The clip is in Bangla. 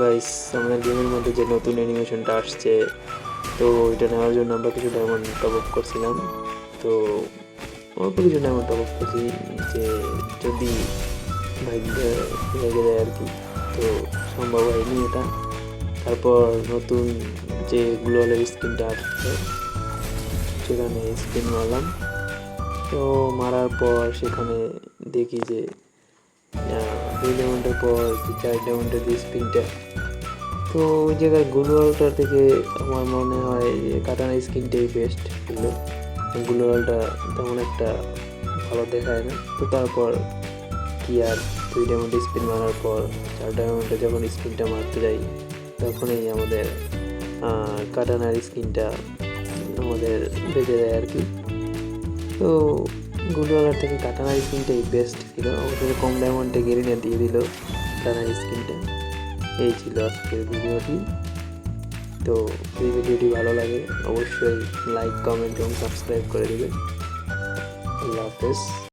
গাইস আমাদের গেমের মধ্যে যে নতুন অ্যানিমেশনটা আসছে, তো এটা নেওয়ার জন্য আমরা কিছু ডায়মন্ড টপ আপ করছিলাম। তো অল্প কিছু ডায়মন্ড টপ আপ করছি যে যদি ভাগ্যে লেগে যায় আর কি। তো সম্ভব হয়নি এটা। তারপর নতুন যে গ্লোয়ালের স্কিনটা আসছে, সেখানে স্কিন মারলাম। তো মারার পর সেখানে দেখি যে দুই ডায়মন্ডের পর যে চার ডায়মন্ডের যে স্পিনটা তো ওই জায়গায় গ্লোয়ালটার থেকে আমার মনে হয় যে কাটানা স্কিনটাই বেস্ট ছিল। গ্লোয়ালটা তেমন একটা ভালো দেখায় না। তো তারপর কি আর দুই ডায়মন্ড স্পিন মারার পর চার ডায়মন্ডে যখন স্পিনটা মারতে যাই, তখনই আমাদের কাটানার স্কিনটা আমাদের বেঁচে দেয় আর কি। তো গুলওয়ালার থেকে কাটানার স্কিনটাই বেস্ট ছিল। অবশ্যই কম ডায়মন্ডে গেরিনা দিয়ে দিল কাটানার স্কিনটা এই ছিল আজকের ভিডিওটি তো এই ভিডিওটি ভালো লাগে, অবশ্যই লাইক কমেন্ট এবং সাবস্ক্রাইব করে দেবেন আল্লাহ হাফেজ।